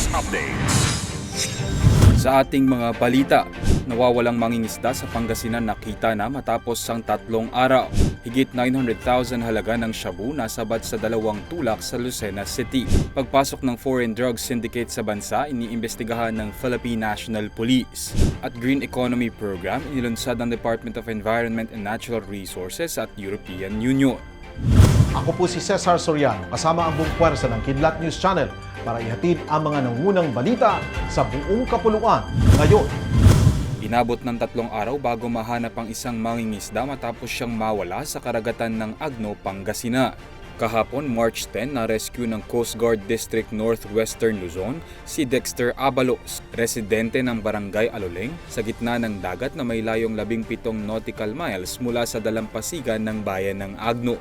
News Updates. Sa ating mga balita, nawawalang mangingisda sa Pangasinan nakita na matapos ang tatlong araw. Higit 900,000 halaga ng shabu nasabat sa dalawang tulak sa Lucena City. Pagpasok ng foreign drug syndicate sa bansa, iniimbestigahan ng Philippine National Police. At Green Economy Program, inilunsad ng Department of Environment and Natural Resources at European Union. Ako po si Cesar Soriano, kasama ang buong puwersa ng Kidlat News Channel para ihatid ang mga nangunang balita sa buong kapuluan. Ngayon, Inabot ng tatlong araw bago mahanap ang isang mangingisda matapos siyang mawala sa karagatan ng Agno, Pangasinan. Kahapon, March 10, na-rescue ng Coast Guard District Northwestern Luzon si Dexter Abalos, residente ng Barangay Aloleng, sa gitna ng dagat na may layong 17 nautical miles mula sa dalampasigan ng bayan ng Agno.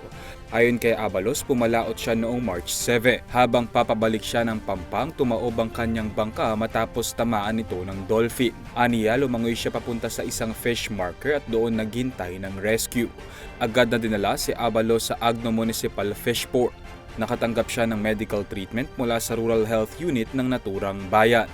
Ayon kay Abalos, pumalaot siya noong March 7. Habang papabalik siya ng Pampang, tumaob ang kanyang bangka matapos tamaan ito ng dolphin. Aniya, lumangoy siya papunta sa isang fish marker at doon naghintay ng rescue. Agad na dinala si Abalos sa Agno Municipal Fish Port. Nakatanggap siya ng medical treatment mula sa Rural Health Unit ng naturang bayan.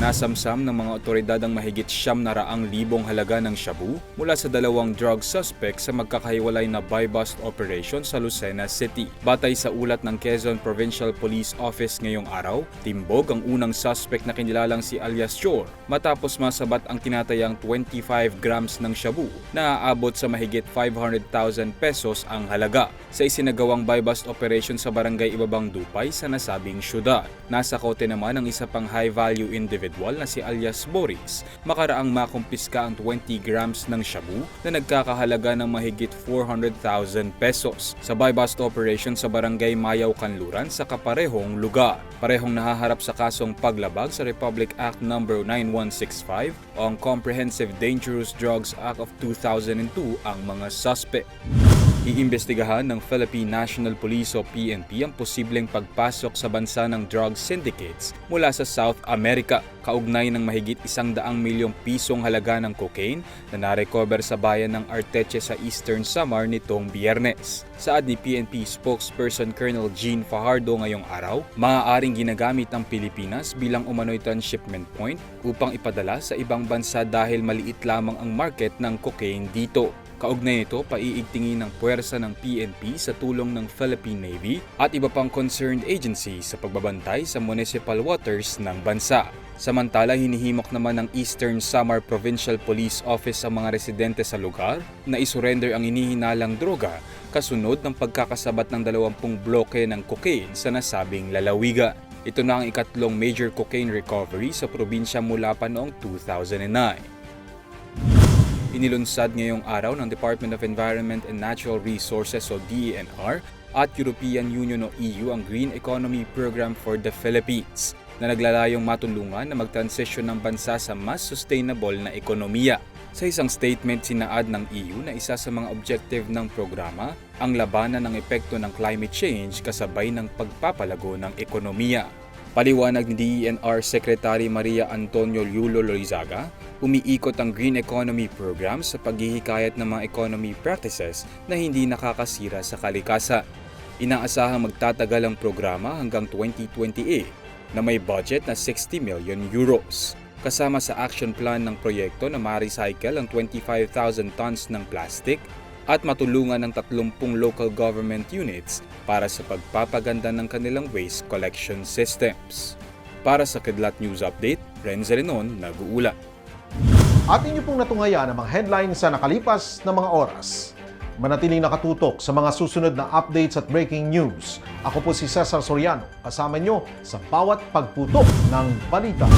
Nasamsam ng mga otoridad ang mahigit siyam na raang libong halaga ng shabu mula sa dalawang drug suspect sa magkakahiwalay na buy-bust operation sa Lucena City. Batay sa ulat ng Quezon Provincial Police Office ngayong araw, timbog ang unang suspect na kinilalang si alias Chor matapos masabat ang tinatayang 25 grams ng shabu na aabot sa mahigit 500,000 pesos ang halaga sa isinagawang buy-bust operation sa barangay Ibabang Dupay sa nasabing syudad. Nasa kote naman ang isa pang high-value individual na si alias Boris, makaraang makumpiska ang 20 grams ng shabu na nagkakahalaga ng mahigit 400,000 pesos sa buy-bust operation sa barangay Mayaw Kanluran sa kaparehong lugar. Parehong nahaharap sa kasong paglabag sa Republic Act No. 9165 o ang Comprehensive Dangerous Drugs Act of 2002 ang mga suspect. Iimbestigahan ng Philippine National Police o PNP ang posibleng pagpasok sa bansa ng drug syndicates mula sa South America kaugnay ng mahigit isang daang milyong pisong halaga ng cocaine na narecover sa bayan ng Arteche sa Eastern Samar nitong biyernes. Saad ni PNP spokesperson Colonel Gene Fajardo ngayong araw, maaaring ginagamit ang Pilipinas bilang umano'y transshipment point upang ipadala sa ibang bansa dahil maliit lamang ang market ng cocaine dito. Kaugnay nito, paiigtingin ng puwersa ng PNP sa tulong ng Philippine Navy at iba pang concerned agency sa pagbabantay sa municipal waters ng bansa. Samantala, hinihimok naman ng Eastern Samar Provincial Police Office ang mga residente sa lugar na isurrender ang inihinalang droga kasunod ng pagkakasabat ng 20 bloke ng cocaine sa nasabing lalawiga. Ito na ang ikatlong major cocaine recovery sa probinsya mula pa noong 2009. Inilunsad ngayong araw ng Department of Environment and Natural Resources o DENR at European Union o EU ang Green Economy Program for the Philippines na naglalayong matulungan na mag-transition ng bansa sa mas sustainable na ekonomiya. Sa isang statement sinaad ng EU na isa sa mga objective ng programa ang labanan ng epekto ng climate change kasabay ng pagpapalago ng ekonomiya. Paliwanag ni DENR Secretary Maria Antonio Yulo Loizaga, umiikot ang Green Economy Program sa paghihikayat ng mga economy practices na hindi nakakasira sa kalikasan. Inaasahang magtatagal ang programa hanggang 2028 na may budget na 60 million euros. Kasama sa action plan ng proyekto na ma-recycle ang 25,000 tons ng plastic at matulungan ng 30 local government units para sa pagpapaganda ng kanilang waste collection systems. Para sa Kidlat News Update, Renzo Renon, nag-uulat. at inyo pong natungayan ang mga headlines sa nakalipas na mga oras. Manatiling nakatutok sa mga susunod na updates at breaking news. Ako po si Cesar Soriano, kasama nyo sa bawat pagputok ng balita.